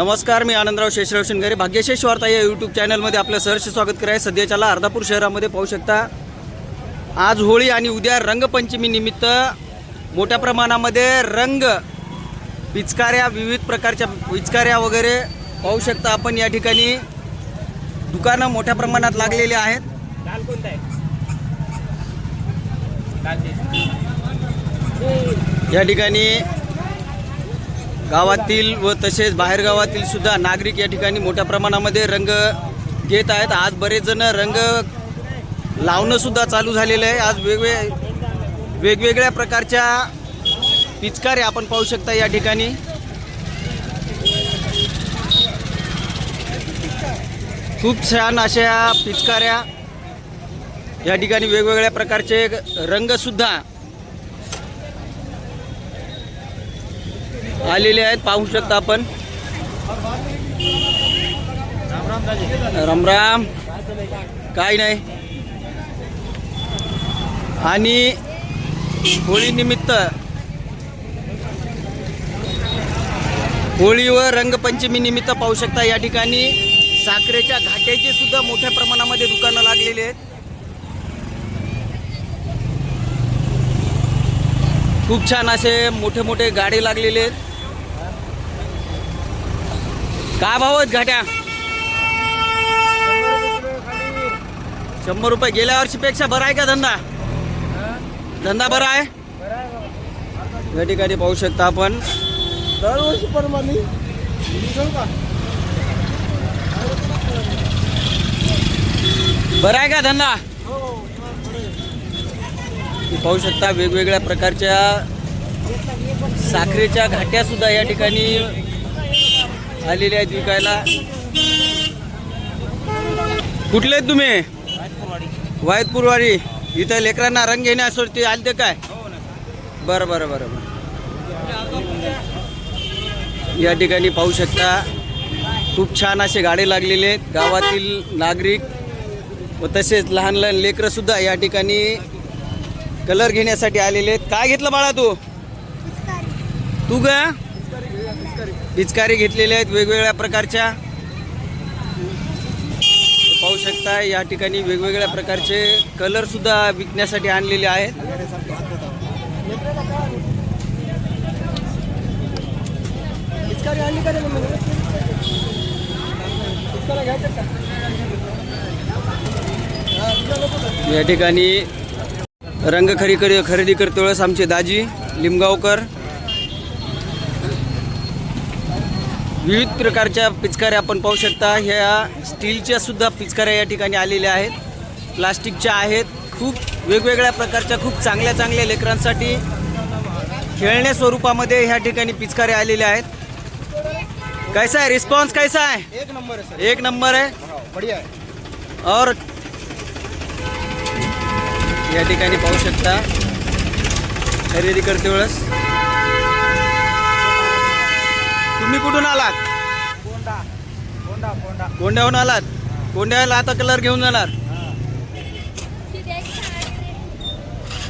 नमस्कार मी आनंदराव शेषराव शिंगारे. भाग्यशेष वार्ता या यूट्यूब चॅनलमध्ये आपलं सहर्ष स्वागत कराय. सध्याच्याला अर्धापूर शहरामध्ये पाहू शकता आज होळी आणि उद्या रंगपंचमी निमित्त मोठ्या प्रमाणामध्ये रंग पिचकाऱ्या विविध प्रकारच्या पिचकाऱ्या वगैरे पाहू शकता आपण. या ठिकाणी दुकानं मोठ्या प्रमाणात लागलेली आहेत. या ठिकाणी गावातील व तसेच बाहेरगावातील सुद्धा नागरिक या ठिकाणी मोठ्या प्रमाणामध्ये रंग घेत आहेत. आज बरेच जण रंग लावणं सुद्धा चालू झालेलं आहे. आज वेगवे वेगवेगळ्या प्रकारच्या पिचकाऱ्या आपण पाहू शकता या ठिकाणी. खूप छान अशा पिचकाऱ्या या ठिकाणी वेगवेगळ्या प्रकारचे रंगसुद्धा आलेले आहेत पाहू शकता आपण. रामराम काय नाही. आणि होळीनिमित्त होळी व रंगपंचमी निमित्त पाहू शकता या ठिकाणी. साखरेच्या घाट्याचे सुद्धा मोठ्या प्रमाणामध्ये दुकानं लागलेली आहेत. खूप छान असे मोठे मोठे गाडे लागलेले आहेत. काय भाव आहेत घाट्या? शंभर रुपये गेल्या वर्षीपेक्षा बरा आहे का धंदा? धंदा बरा आहे? या ठिकाणी पाहू शकता आपण. दरवर्षी परमाने बरा आहे का धंदा? पाहू शकता वेगवेगळ्या प्रकारच्या साखरेच्या घाट्या सुद्धा या ठिकाणी आलेल्या आहेत विकायला. कुठले आहेत तुम्ही? वायतपूरवाडी इथं लेकरांना रंग घेण्यासाठी आले ते काय? बरं बरं बरं बरं. या ठिकाणी पाहू शकता खूप छान असे गाडे लागलेले आहेत. गावातील नागरिक व तसेच लहान लहान लेकरं सुद्धा या ठिकाणी कलर घेण्यासाठी आलेले आहेत. काय घेतलं बाळा तू? तू ग? पिचकारी घेतलेल्या आहेत वेगवेगळ्या प्रकारच्या. पाहू शकता या ठिकाणी वेगवेगळ्या प्रकारचे कलर सुद्धा विकण्यासाठी आणलेले आहेत. या ठिकाणी रंग खरी खरेदी करतो वेळेस आमचे दाजी लिमगावकर. विविध प्रकारच्या पिचकाऱ्या आपण पाहू शकता. ह्या स्टीलच्या सुद्धा पिचकाऱ्या या ठिकाणी आलेल्या आहेत. प्लास्टिकच्या आहेत. खूप वेगवेगळ्या प्रकारच्या खूप चांगल्या चांगल्या लेकरांसाठी खेळण्या स्वरूपामध्ये ह्या ठिकाणी पिचकाऱ्या आलेल्या आहेत. कैसा आहे? रिस्पॉन्स कैसा आहे? एक नंबर है सर. एक नंबर है बढ़िया है और या ठिकाणी पाहू शकता. खरेदी करते वेळेस. तुम्ही कुठून आलात? कोंडा कोंडा कोंडा कोंड्याहून आलात? कोंड्याला आता कलर घेऊन जाणार?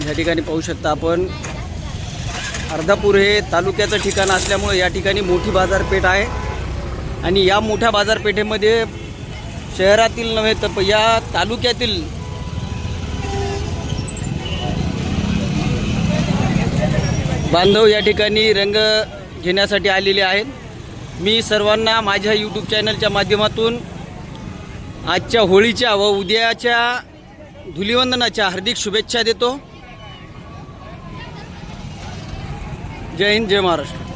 या ठिकाणी पाहू शकता आपण. अर्धापूर हे तालुक्याचं ठिकाण असल्यामुळे या ठिकाणी मोठी बाजारपेठ आहे. आणि या मोठ्या बाजारपेठेमध्ये शहरातील नव्हे तर या तालुक्यातील बांधव या ठिकाणी रंग घेण्यासाठी आलेले आहेत. मी सर्वांना माझ्या यूट्यूब चॅनलच्या माध्यमातून आजच्या होळीच्या व उद्याच्या धुलिवंदनाच्या हार्दिक शुभेच्छा देतो. जय हिंद जय महाराष्ट्र.